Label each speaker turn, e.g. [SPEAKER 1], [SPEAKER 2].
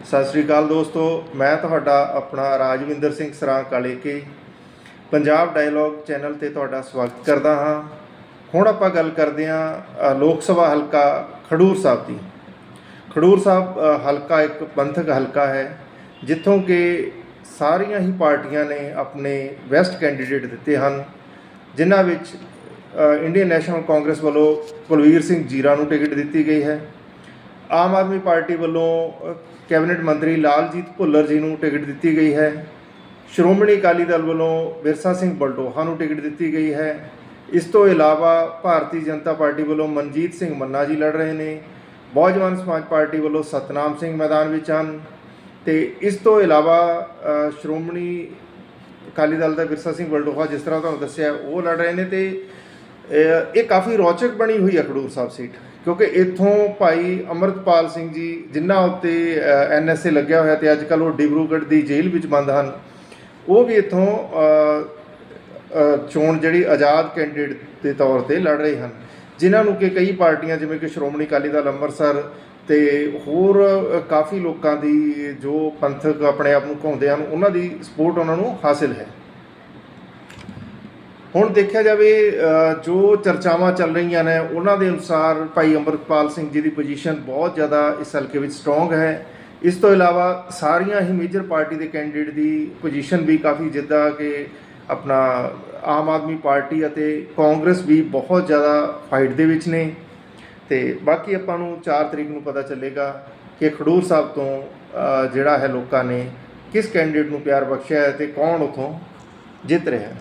[SPEAKER 1] ਸਤਿ ਸ੍ਰੀ ਅਕਾਲ ਦੋਸਤੋ, ਮੈਂ ਤੁਹਾਡਾ ਆਪਣਾ ਰਾਜਵਿੰਦਰ ਸਿੰਘ ਸਰਾਂ ਕਾਲੇਕੇ, ਪੰਜਾਬ ਡਾਇਲੌਗ ਚੈਨਲ ਤੇ ਤੁਹਾਡਾ ਸਵਾਗਤ ਕਰਦਾ ਹਾਂ। ਹੁਣ ਆਪਾਂ ਗੱਲ ਕਰਦੇ ਹਾਂ ਲੋਕ ਸਭਾ ਹਲਕਾ ਖਡੂਰ ਸਾਹਿਬ ਦੀ। ਖਡੂਰ ਸਾਹਿਬ ਹਲਕਾ ਇੱਕ ਪੰਥਕ ਹਲਕਾ ਹੈ, ਜਿੱਥੋਂ ਕਿ ਸਾਰੀਆਂ ਹੀ ਪਾਰਟੀਆਂ ਨੇ ਆਪਣੇ ਬੈਸਟ ਕੈਂਡੀਡੇਟ ਦਿੱਤੇ ਹਨ, ਜਿਨ੍ਹਾਂ ਵਿੱਚ ਇੰਡੀਅਨ ਨੈਸ਼ਨਲ ਕਾਂਗਰਸ ਵੱਲੋਂ ਕੁਲਵੀਰ ਸਿੰਘ ਜੀਰਾ ਨੂੰ ਟਿਕਟ ਦਿੱਤੀ ਗਈ ਹੈ। ਆਮ ਆਦਮੀ ਪਾਰਟੀ ਵੱਲੋਂ ਕੈਬਨਿਟ ਮੰਤਰੀ ਲਾਲਜੀਤ ਭੁੱਲਰ ਜੀ ਨੂੰ ਟਿਕਟ ਦਿੱਤੀ ਗਈ ਹੈ। ਸ਼੍ਰੋਮਣੀ ਅਕਾਲੀ ਦਲ ਵੱਲੋਂ ਵਿਰਸਾ ਸਿੰਘ ਬਲਟੋਹਾ ਨੂੰ ਟਿਕਟ ਦਿੱਤੀ ਗਈ ਹੈ। ਇਸ ਤੋਂ ਇਲਾਵਾ ਭਾਰਤੀ ਜਨਤਾ ਪਾਰਟੀ ਵੱਲੋਂ ਮਨਜੀਤ ਸਿੰਘ ਮੰਨਾ ਜੀ ਲੜ ਰਹੇ ਨੇ। ਬਹੁਜਨ ਸਮਾਜ ਪਾਰਟੀ ਵੱਲੋਂ ਸਤਨਾਮ ਸਿੰਘ ਮੈਦਾਨ ਵਿੱਚ ਹਨ। ਤੇ ਇਸ ਤੋਂ ਇਲਾਵਾ ਸ਼੍ਰੋਮਣੀ ਅਕਾਲੀ ਦਲ ਦਾ ਵਿਰਸਾ ਸਿੰਘ ਬਲਟੋਹਾ ਜਿਸ ਤਰ੍ਹਾਂ ਤੁਹਾਨੂੰ ਦੱਸਿਆ, ਉਹ ਲੜ ਰਹੇ ਨੇ ਤੇ ਇਹ ਕਾਫੀ ਰੌਚਕ ਬਣੀ ਹੋਈ ਹੈ ਖਡੂਰ ਸਾਹਿਬ ਸੀਟ, ਕਿਉਂਕਿ ਇੱਥੋਂ ਭਾਈ ਅਮਰਤਪਾਲ ਸਿੰਘ ਜੀ ਜਿਨ੍ਹਾਂ ਉੱਤੇ ਐਨਐਸਏ ਲੱਗਿਆ ਹੋਇਆ ਤੇ ਅੱਜ ਕੱਲ ਉਹ ਡਿਬਰੂਗੜ੍ਹ ਦੀ ਜੇਲ੍ਹ ਵਿੱਚ ਬੰਦ ਹਨ, ਉਹ ਵੀ ਇੱਥੋਂ ਚੋਣ ਜਿਹੜੀ ਆਜ਼ਾਦ ਕੈਂਡੀਡੇਟ ਦੇ ਤੌਰ ਤੇ ਲੜ ਰਹੇ ਹਨ, ਜਿਨ੍ਹਾਂ ਨੂੰ ਕਿ ਕਈ ਪਾਰਟੀਆਂ ਜਿਵੇਂ ਕਿ ਸ਼੍ਰੋਮਣੀ ਅਕਾਲੀ ਦਲ ਅੰਮ੍ਰਿਤਸਰ ਤੇ ਹੋਰ ਕਾਫੀ ਲੋਕਾਂ ਦੀ ਜੋ ਪੰਥਕ ਆਪਣੇ ਆਪ ਨੂੰ ਕਹਾਉਂਦੇ ਹਨ, ਉਹਨਾਂ ਦੀ ਸਪੋਰਟ ਉਹਨਾਂ ਨੂੰ ਹਾਸਿਲ ਹੈ। ਹੁਣ ਦੇਖਿਆ ਜਾਵੇ ਜੋ ਚਰਚਾਵਾਂ ਚੱਲ ਰਹੀਆਂ ਨੇ, ਉਹਨਾਂ ਦੇ ਅਨੁਸਾਰ ਭਾਈ ਅੰਮ੍ਰਿਤਪਾਲ ਸਿੰਘ ਜੀ ਦੀ ਪੋਜੀਸ਼ਨ ਬਹੁਤ ਜ਼ਿਆਦਾ ਇਸ ਹਲਕੇ ਵਿੱਚ ਸਟਰੋਂਗ ਹੈ। ਇਸ ਤੋਂ ਇਲਾਵਾ ਸਾਰੀਆਂ ਹੀ ਮੇਜਰ ਪਾਰਟੀ ਦੇ ਕੈਂਡੀਡੇਟ ਦੀ ਪੋਜੀਸ਼ਨ ਵੀ ਕਾਫੀ ਜਿੱਦਾਂ ਕਿ ਆਪਣਾ ਆਮ ਆਦਮੀ ਪਾਰਟੀ ਅਤੇ ਕਾਂਗਰਸ ਵੀ ਬਹੁਤ ਜ਼ਿਆਦਾ ਫਾਈਟ ਦੇ ਵਿੱਚ ਨੇ। ਤੇ ਬਾਕੀ ਆਪਾਂ ਨੂੰ 4 ਤਰੀਕ ਨੂੰ ਪਤਾ ਚੱਲੇਗਾ ਕਿ ਖਡੂਰ ਸਾਹਿਬ ਤੋਂ ਜਿਹੜਾ ਹੈ ਲੋਕਾਂ ਨੇ ਕਿਸ ਕੈਂਡੀਡੇਟ ਨੂੰ ਪਿਆਰ ਬਖਸ਼ਿਆ ਹੈ ਤੇ ਕੌਣ ਉਥੋਂ ਜਿੱਤ ਰਿਹਾ ਹੈ।